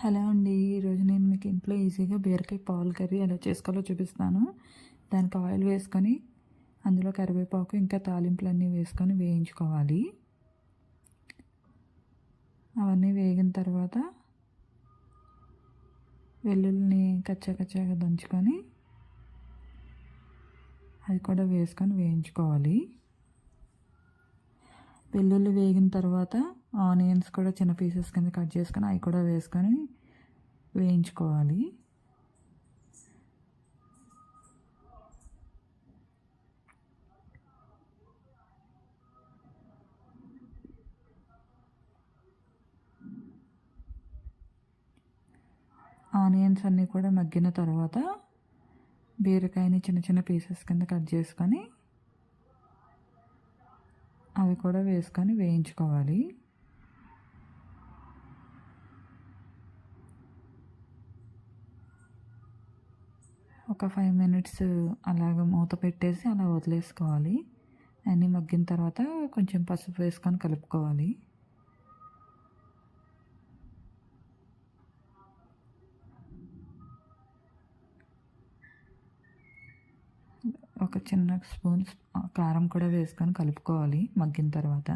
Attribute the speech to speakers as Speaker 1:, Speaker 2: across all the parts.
Speaker 1: Hello అండి ఈరోజు నేను మీకు ఇంట్లో ఈజీగా బీరకాయ పాలు కర్రీ ఎలా చేసుకోవాలో చూపిస్తాను. దానికి ఆయిల్ వేసుకొని అందులో కరివేపాకు ఇంకా తాలింపులన్నీ వేసుకొని వేయించుకోవాలి. అవన్నీ వేగిన తర్వాత వెల్లుల్లిని కచ్చా కచ్చాగా దంచుకొని అది కూడా వేసుకొని వేయించుకోవాలి. వెల్లుల్లి వేగిన తర్వాత ఆనియన్స్ కూడా చిన్న పీసెస్ కింద కట్ చేసుకొని అవి కూడా వేసుకొని వేయించుకోవాలి. ఆనియన్స్ అన్నీ కూడా మగ్గిన తర్వాత బీరకాయని చిన్న చిన్న పీసెస్ కింద కట్ చేసుకొని అవి కూడా వేసుకొని వేయించుకోవాలి. ఒక ఫైవ్ మినిట్స్ అలాగ మూత పెట్టేసి అలా వదిలేసుకోవాలి. అన్నీ మగ్గిన తర్వాత కొంచెం పసుపు వేసుకొని కలుపుకోవాలి. ఒక చిన్న స్పూన్ కారం కూడా వేసుకొని కలుపుకోవాలి మగ్గిన తర్వాత.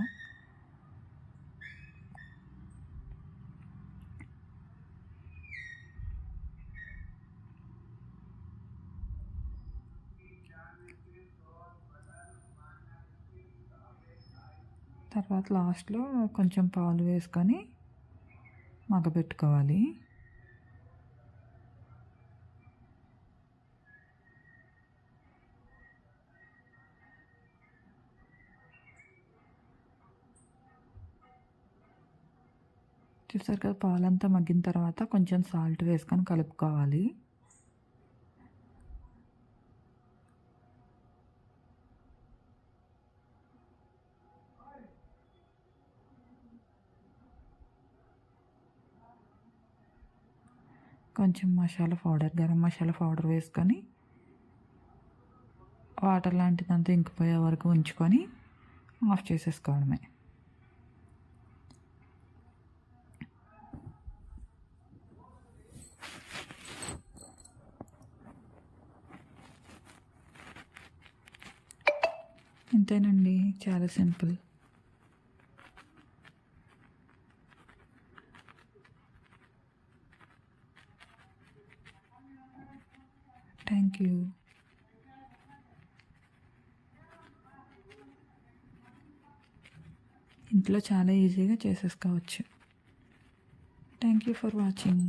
Speaker 1: తర్వాత లాస్ట్లో కొంచెం పాలు వేసుకొని మగబెట్టుకోవాలి చూసారు కదా పాలంతా మగ్గిన తర్వాత కొంచెం సాల్ట్ వేసుకొని కలుపుకోవాలి. కొంచెం మసాలా పౌడర్ గరం మసాలా పౌడర్ వేసుకొని వాటర్ లాంటిదంతా ఇంకిపోయే వరకు ఉంచుకొని ఆఫ్ చేసేసుకోవడమే. ఇంతేనండి. చాలా సింపుల్. Thank you. ఇంట్లో చాలా ఈజీగా చేసేసుకోవచ్చు. Thank you for watching.